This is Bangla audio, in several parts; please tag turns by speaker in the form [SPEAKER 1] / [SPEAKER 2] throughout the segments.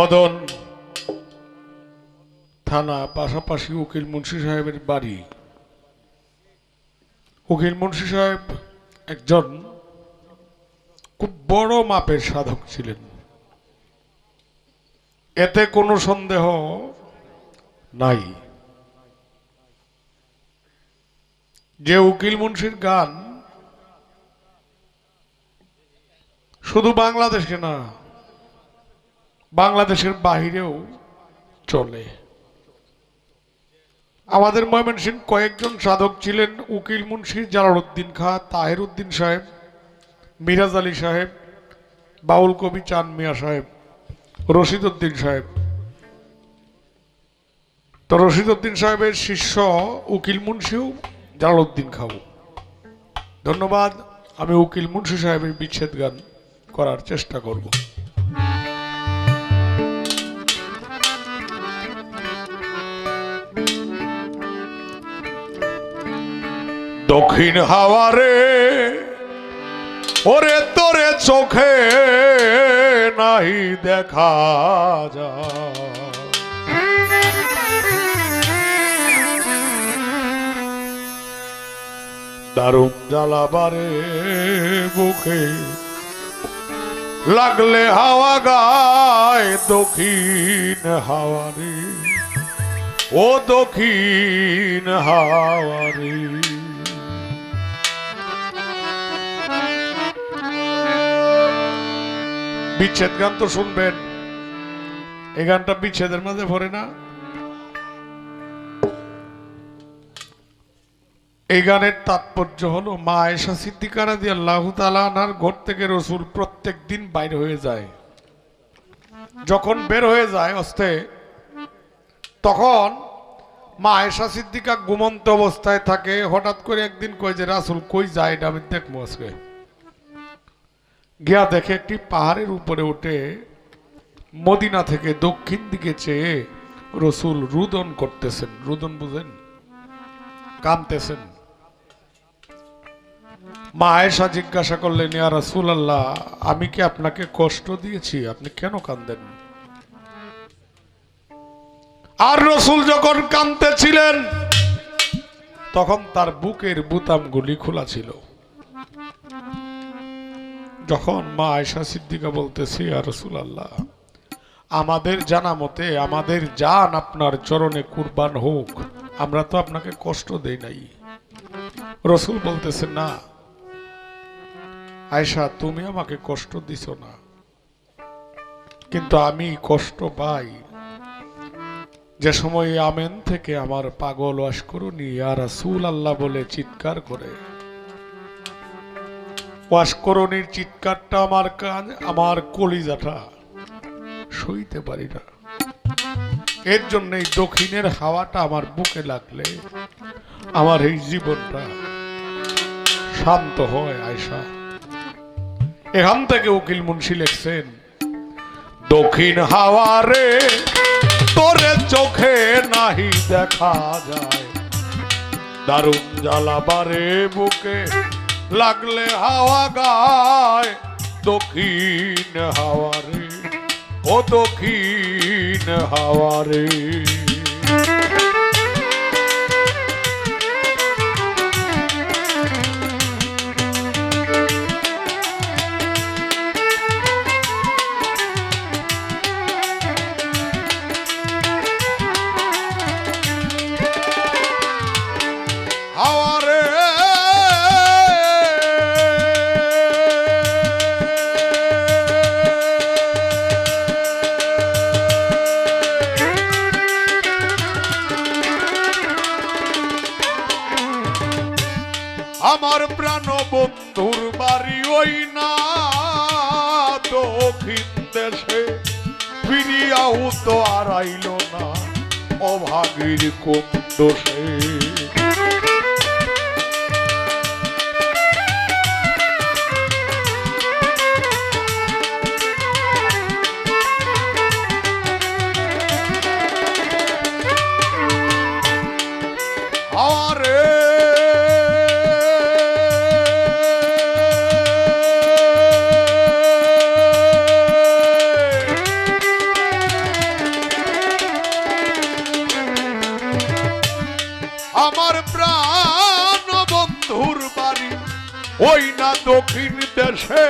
[SPEAKER 1] মদন থানা, পাশাপাশি উকিল মুন্সি সাহেবের বাড়ি। উকিল মুন্সি সাহেব একজন খুব বড় মাপের সাধক ছিলেন। এতে কোনো সন্দেহ নাই। যে উকিল মুন্সির গান শুধু বাংলাদেশে না বাংলাদেশের বাহিরেও চলে। আমাদের ময়মনসিংহ কয়েকজন সাধক ছিলেন, উকিল মুন্সি জালালউদ্দিন খা তাহের উদ্দিন সাহেব, মিরাজ আলী সাহেব, বাউল কবি চান মিয়া সাহেব রশিদ উদ্দিন সাহেব। তো রশিদ উদ্দিন সাহেবের শিষ্য, উকিল মুন্সিও জালালউদ্দিন খাও। ধন্যবাদ, আমি উকিল মুন্সি সাহেবের বিচ্ছেদ গান করার চেষ্টা করব। দক্ষিণ হাওয়ারে, ওরে তোরে চোখে নাই দেখা যা দারুণ জ্বালাবারে বুকে, লাগলে হাওয়া গায় দক্ষিণ হাওয়ারে, ও দক্ষিণ হাওয়ারে। বিচ্ছেদ গান তো শুনবেন। এই গানটা বিচ্ছেদের মাঝে ভরে না। এই গানের তাৎপর্য হলো, মা আয়েশা সিদ্দিকারা দিয়ে আল্লাহ তালার ঘর থেকে রসুল প্রত্যেক দিন বাইরে হয়ে যায়। যখন বের হয়ে যায় অস্তে তখন মা আয়েশা সিদ্দিকা ঘুমন্ত অবস্থায় থাকে। হঠাৎ করে একদিন কই যে, রাসুল কই যায়? এটা আমি দেখব আজকে। গিয়া দেখে একটি পাহাড়ের উপরে উঠে মদিনা থেকে দক্ষিণ দিকে চেয়ে রসুল রুদন করতেছেন। রুদন বুঝেন? কানতেছেন মা আয়েশা জিজ্ঞাসা করলেন, ইয়া রাসূল আল্লাহ আমি কি আপনাকে কষ্ট দিয়েছি? আপনি কেন কান্দেন আর রসুল যখন কাঁদতেছিলেন, তখন তার বুকের বুতামগুলি খোলা ছিল। যখন মা আয়সা সিদ্দিকা বলতেছে আর রসুল আল্লাহ আমাদের জানা মতে আমাদের জান আপনার চরণে কুরবান হোক, আমরা তো আপনাকে কষ্ট দেই নাই। রসুল বলতেছে, না আয়সা তুমি আমাকে কষ্ট দিছ না, কিন্তু আমি কষ্ট পাই। যে সময় আমেন থেকে আমার পাগল অস্করণী আর রাসূল আল্লাহ বলে চিৎকার করে ওয়াসকরণীর চিৎকারটা আমার কান, আমার কলিজাটা সইতে পারি না। এর জন্য এই দক্ষিণের হাওয়াটা আমার বুকে লাগলে আমার এই জীবনটা শান্ত হয় আয়সা এখান থেকে উকিল মুন্সি লেখছেন, দক্ষিণ হাওয়ারে তোরে চোখে নাহি দেখা যায়। দারুণ জ্বালাবারে বুকে লাগলে হাওয়া গায় দক্ষিণ হাওয়ারে ও দক্ষিণ হাওয়ারে দক্ষিণ দেশে ফিরিয়াও তো আর না অভাগীর কোন দোষে আরে দক্ষিণ দেশে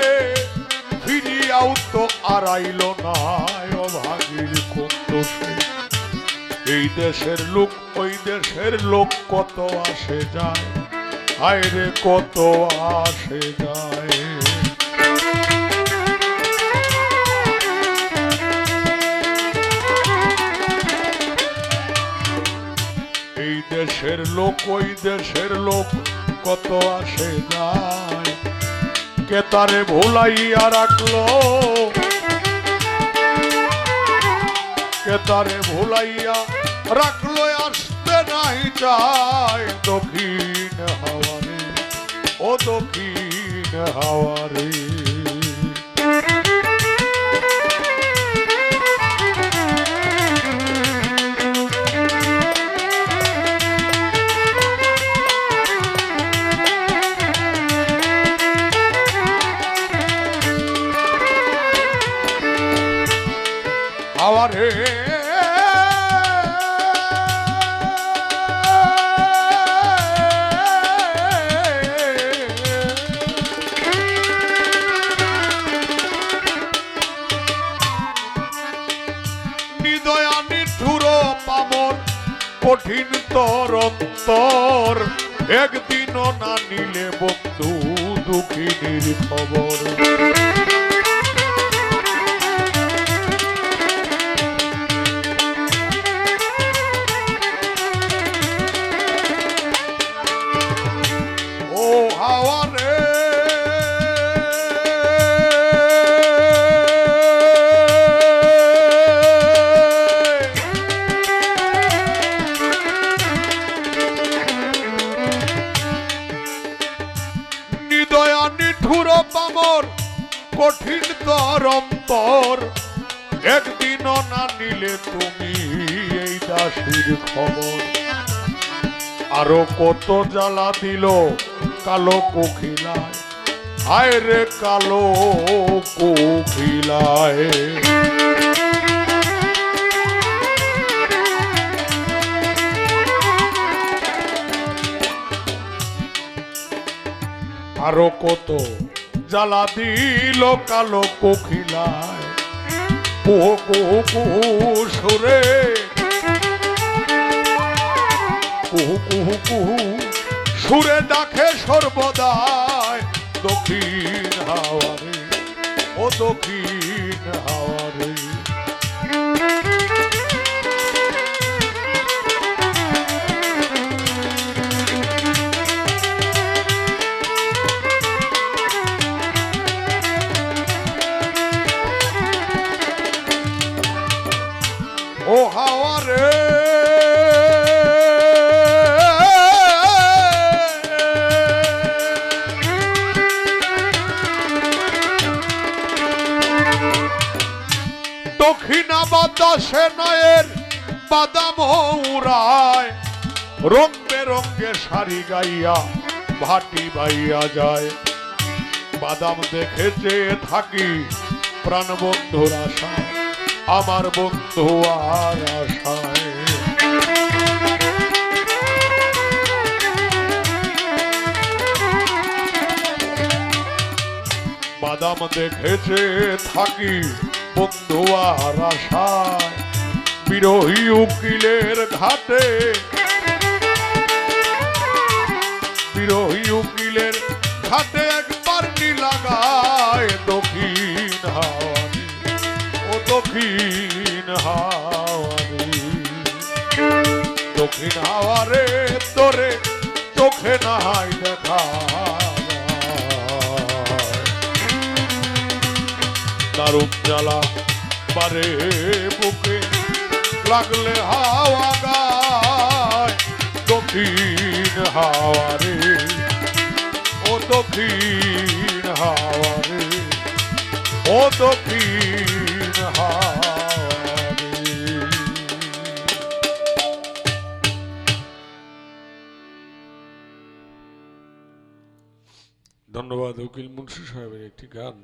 [SPEAKER 1] ফিরিয়াও তো আড়াইল না এই দেশের লোক, ওই দেশের লোক কত আসে যায়? হায় রে, কত আসে যায়? এই দেশের লোক, ওই দেশের লোক কত আসে যায়? কে তারে ভুলাইয়া রাখল? কে তারে ভুলাইয়া রাখল? আসতে নাই চায় দক্ষিণ হাওয়ারে। ও দক্ষিণ হাওয়ারে হাওয়ারে। কঠিন তর অন্তর একদিনও না নিলে বন্ধু দুঃখিনীর খবর। কঠিন তর অন্তর একদিনও না নিলে তুমি এই দাসীর খবর। আরও কত জ্বালা দিল কালো কোকিলায়। হায় রে কালো কোকিলায়। আরও কত জ্বালা দিল কালো কোকিলায়। কুহু কুহু কুহু সুরে কুহু কুহু কুহু সুরে ডাকে সর্বদায় দক্ষিণ হাওয়ারে, ও দক্ষিণ হাওয়ারে। বাতাসে নয়ের বাদাম উড়ায় রং বেরঙ্গে শাড়ি গাইয়া, ভাটি বাইয়া যায়। বাদাম দেখে চেয়ে থাকি প্রাণ বন্ধুর আশায়, আমার বন্ধু আর আশায়। বাদাম দেখেছে থাকি বন্ধু আর আশায়, বিরোহী উকিলের ঘাটে। বিরোহী উকিলের ঘাটে একবার লাগায় দক্ষিণ হাওয়ারে ও দক্ষিণ হাওয়ারে দক্ষিণ হাওয়ারে তোরে চোখে নাই দেখা। দারুণ জ্বালা বারে বুকে। লাগলে হাওয়া গায়, দক্ষিণ হাওয়ারে ও দক্ষিণ হাওয়ারে ও দক্ষিণ হাওয়ারে ধন্যবাদ উকিল মুন্সি সাহেবের একটি গান।